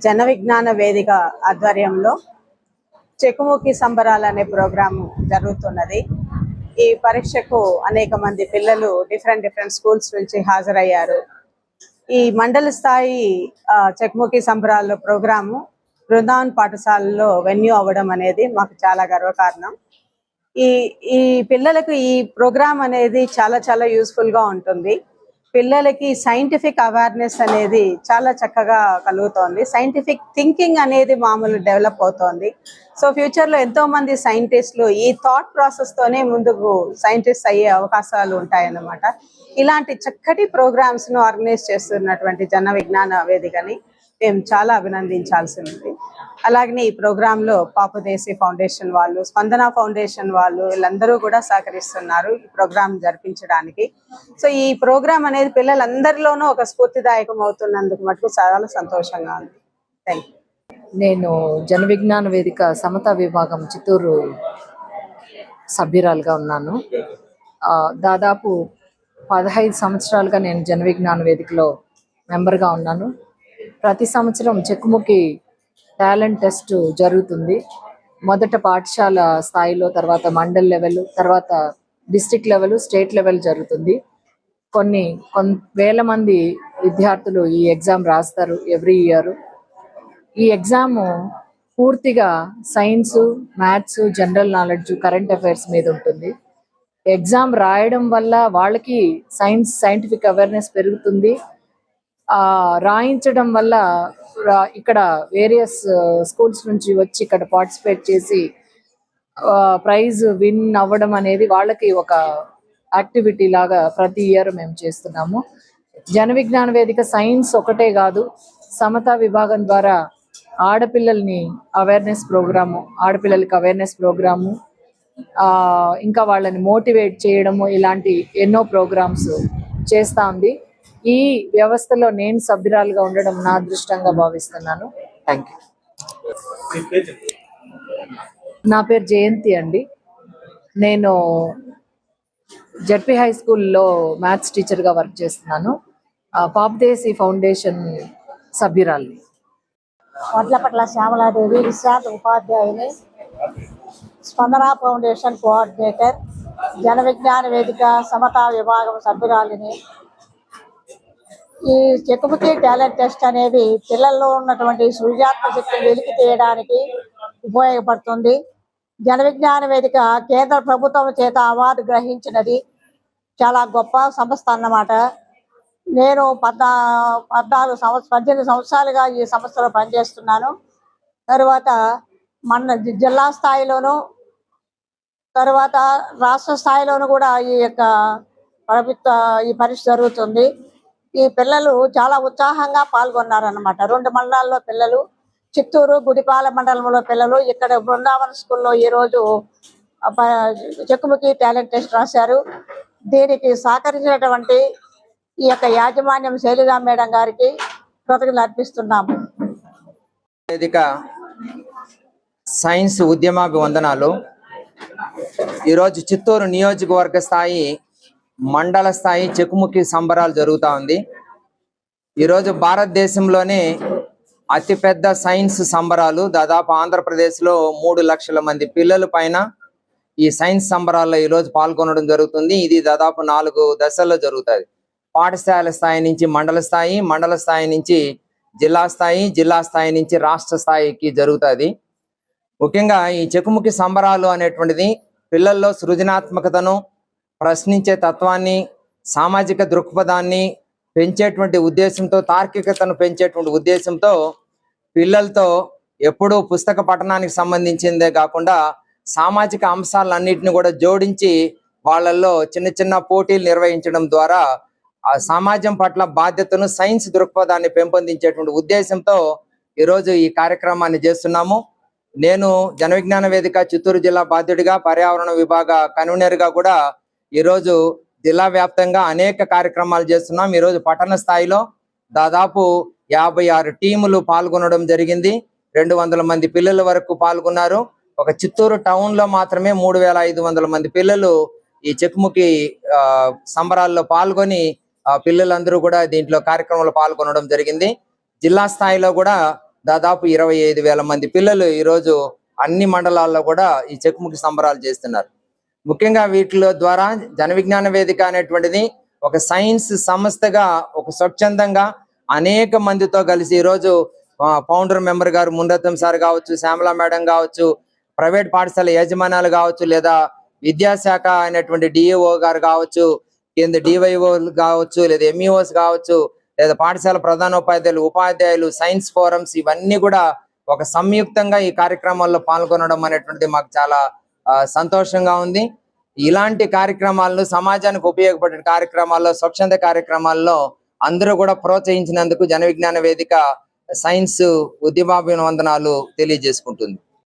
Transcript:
జన విజ్ఞాన వేదిక ఆధ్వర్యంలో చెక్కుముఖి సంబరాలు అనే ప్రోగ్రాము జరుగుతున్నది. ఈ పరీక్షకు అనేక మంది పిల్లలు డిఫరెంట్ డిఫరెంట్ స్కూల్స్ నుంచి హాజరయ్యారు. ఈ మండల స్థాయి ఆ, సంబరాల ప్రోగ్రాము బృందావన్ పాఠశాలలో వెన్యూ అవ్వడం అనేది మాకు చాలా గర్వకారణం. ఈ ఈ పిల్లలకు ఈ ప్రోగ్రాం అనేది చాలా చాలా యూస్ఫుల్గా ఉంటుంది. పిల్లలకి సైంటిఫిక్ అవేర్నెస్ అనేది చాలా చక్కగా కలుగుతోంది. సైంటిఫిక్ థింకింగ్ అనేది మామూలు డెవలప్ అవుతోంది. సో ఫ్యూచర్లో ఎంతో మంది సైంటిస్టులు ఈ థాట్ ప్రాసెస్ తోనే ముందుకు సైంటిస్ట్ అయ్యే అవకాశాలు ఉంటాయన్నమాట. ఇలాంటి చక్కటి ప్రోగ్రామ్స్ను ఆర్గనైజ్ చేస్తున్నటువంటి జన విజ్ఞాన వేదికని మేము చాలా అభినందించాల్సి ఉంది. అలాగనే ఈ ప్రోగ్రామ్లో పాపదేశీ ఫౌండేషన్ వాళ్ళు స్పందన ఫౌండేషన్ వాళ్ళు వీళ్ళందరూ కూడా సహకరిస్తున్నారు ఈ ప్రోగ్రామ్ జరిపించడానికి. సో ఈ ప్రోగ్రామ్ అనేది పిల్లలందరిలోనూ ఒక స్ఫూర్తిదాయకం అవుతున్నందుకు మటుకు చాలా సంతోషంగా ఉంది. థ్యాంక్ నేను జన విజ్ఞాన వేదిక సమతా విభాగం చిత్తూరు సభ్యురాలుగా ఉన్నాను. ఆ, దాదాపు పదహైదు సంవత్సరాలుగా నేను జన విజ్ఞాన వేదికలో మెంబర్గా ఉన్నాను. ప్రతి సంవత్సరం చెక్కుముఖి టాలెంట్ టెస్ట్ జరుగుతుంది. మొదట పాఠశాల స్థాయిలో తర్వాత మండల్ లెవెల్ తర్వాత డిస్ట్రిక్ట్ లెవెల్ స్టేట్ లెవెల్ జరుగుతుంది. కొన్ని కొన్ వేల మంది విద్యార్థులు ఈ ఎగ్జామ్ రాస్తారు ఎవ్రీ ఇయర్. ఈ ఎగ్జామ్ పూర్తిగా science maths general knowledge current affairs మీద ఉంటుంది. ఎగ్జామ్ రాయడం వల్ల వాళ్ళకి సైన్స్ సైంటిఫిక్ అవేర్నెస్ పెరుగుతుంది. రాయించడం వల్ల ఇక్కడ వేరియస్ స్కూల్స్ నుంచి వచ్చి ఇక్కడ పార్టిసిపేట్ చేసి ప్రైజ్ విన్ అవ్వడం అనేది వాళ్ళకి ఒక యాక్టివిటీ లాగా ప్రతి ఇయర్ మేము చేస్తున్నాము. జన విజ్ఞాన వేదిక సైన్స్ ఒకటే కాదు సమతా విభాగం ద్వారా ఆడపిల్లల్ని అవేర్నెస్ ప్రోగ్రాము ఆడపిల్లలకి అవేర్నెస్ ప్రోగ్రాము ఆ, ఇంకా వాళ్ళని మోటివేట్ చేయడము ఇలాంటి ఎన్నో ప్రోగ్రామ్స్ చేస్తా ఉంది ఈ వ్యవస్థలో నేను సభ్యురాలుగా ఉండడం నా అదృష్టంగా భావిస్తున్నాను. థ్యాంక్ యూ నా పేరు జయంతి అండి. నేను జడ్పీ హై స్కూల్లో మ్యాథ్స్ టీచర్గా వర్క్ చేస్తున్నాను. ఆ, పాపదేశీ ఫౌండేషన్ సభ్యురాలు వడ్లపట్ల శ్యామలాదేవి విశ్రాంత ఉపాధ్యాయుని స్పందన ఫౌండేషన్ కోఆర్డినేటర్ జన విజ్ఞాన వేదిక సమతా విభాగం సభ్యురాలిని ఈ చెక్కుముకి టాలెంట్ టెస్ట్ అనేది పిల్లల్లో ఉన్నటువంటి సృజనాత్మక శక్తిని వెలికి తీయడానికి ఉపయోగపడుతుంది. జన విజ్ఞాన వేదిక కేంద్ర ప్రభుత్వం చేత అవార్డు గ్రహించినది చాలా గొప్ప సంస్థ అన్నమాట. నేను పద్నా పద్నాలుగు సంవత్సరం పద్దెనిమిది సంవత్సరాలుగా ఈ సంస్థలో పనిచేస్తున్నాను. తరువాత మన జిల్లా స్థాయిలోను తరువాత రాష్ట్ర స్థాయిలోను కూడా ఈ యొక్క ప్రభుత్వ ఈ పరీక్ష జరుగుతుంది. ఈ పిల్లలు చాలా ఉత్సాహంగా పాల్గొన్నారనమాట రెండు మండలాల్లో పిల్లలు చిత్తూరు గుడిపాల మండలంలో పిల్లలు ఇక్కడ బృందావన స్కూల్లో ఈరోజు చెక్కుముఖి చెక్కుముకి టాలెంట్ టెస్ట్ రాశారు. దీనికి సహకరించినటువంటి ఈ యొక్క యాజమాన్యం శైలజా మేడం గారికి కృతజ్ఞతలు అర్పిస్తున్నాము వేదిక సైన్స్ ఉద్యమాభివందనాలు. ఈరోజు చిత్తూరు నియోజకవర్గ స్థాయి మండల స్థాయి చెక్కుముక్కి సంబరాలు జరుగుతూ ఉంది. ఈరోజు భారతదేశంలోనే అతిపెద్ద సైన్స్ సంబరాలు. దాదాపు ఆంధ్రప్రదేశ్లో మూడు లక్షల మంది పిల్లల పైన ఈ సైన్స్ సంబరాల్లో ఈరోజు పాల్గొనడం జరుగుతుంది. ఇది దాదాపు నాలుగు దశల్లో జరుగుతుంది. పాఠశాల స్థాయి నుంచి మండల స్థాయి మండల స్థాయి నుంచి జిల్లా స్థాయి జిల్లా స్థాయి నుంచి రాష్ట్ర స్థాయికి జరుగుతుంది. ముఖ్యంగా ఈ చెక్కుముఖి సంబరాలు అనేటువంటిది పిల్లల్లో సృజనాత్మకతను ప్రశ్నించే తత్వాన్ని సామాజిక దృక్పథాన్ని పెంచేటువంటి ఉద్దేశంతో తార్కికతను పెంచేటువంటి ఉద్దేశంతో పిల్లలతో ఎప్పుడూ పుస్తక పఠనానికి సంబంధించిందే కాకుండా సామాజిక అంశాలన్నింటిని కూడా జోడించి వాళ్ళల్లో చిన్న చిన్న పోటీలు నిర్వహించడం ద్వారా ఆ సమాజం పట్ల బాధ్యతను సైన్స్ దృక్పథాన్ని పెంపొందించేటువంటి ఉద్దేశంతో ఈరోజు ఈ కార్యక్రమాన్ని చేస్తున్నాము. నేను జనవిజ్ఞాన వేదిక చిత్తూరు జిల్లా బాధ్యుడిగా పర్యావరణ విభాగ కన్వీనర్గా కూడా ఈరోజు జిల్లా వ్యాప్తంగా అనేక కార్యక్రమాలు చేస్తున్నాం. ఈరోజు పట్టణ స్థాయిలో దాదాపు యాభై ఆరు టీములు పాల్గొనడం జరిగింది. రెండు వందల మంది పిల్లల వరకు పాల్గొన్నారు. ఒక చిత్తూరు టౌన్లో మాత్రమే మూడు వేల ఐదు వందల మంది పిల్లలు ఈ చెక్కుముఖి ఆ, సంబరాల్లో పాల్గొని పిల్లలందరూ కూడా దీంట్లో కార్యక్రమంలో పాల్గొనడం జరిగింది. జిల్లా స్థాయిలో కూడా దాదాపు ఇరవై ఐదు వేల మంది పిల్లలు ఈరోజు అన్ని మండలాల్లో కూడా ఈ చెక్కుముఖి సంబరాలు చేస్తున్నారు. ముఖ్యంగా వీటిలో ద్వారా జన విజ్ఞాన వేదిక అనేటువంటిది ఒక సైన్స్ సంస్థగా ఒక స్వచ్ఛందంగా అనేక మందితో కలిసి ఈరోజు ఫౌండర్ మెంబర్ గారు మునరత్నం సార్ కావచ్చు శ్యామల మేడం కావచ్చు ప్రైవేట్ పాఠశాల యాజమాన్యాలు కావచ్చు లేదా విద్యాశాఖ అయినటువంటి డిఏఓ గారు కావచ్చు కింద డివైఓ కావచ్చు లేదా ఎంఈఓస్ కావచ్చు లేదా పాఠశాల ప్రధానోపాధ్యాయులు ఉపాధ్యాయులు సైన్స్ ఫోరమ్స్ ఇవన్నీ కూడా ఒక సంయుక్తంగా ఈ కార్యక్రమాల్లో పాల్గొనడం అనేటువంటిది మాకు చాలా సంతోషంగా ఉంది. ఇలాంటి కార్యక్రమాలను సమాజానికి ఉపయోగపడే కార్యక్రమాల్లో స్వచ్ఛంద కార్యక్రమాల్లో అందరూ కూడా ప్రోత్సహించినందుకు జన విజ్ఞాన వేదిక సైన్స్ ఉద్యమాభివందనాలు తెలియజేసుకుంటుంది.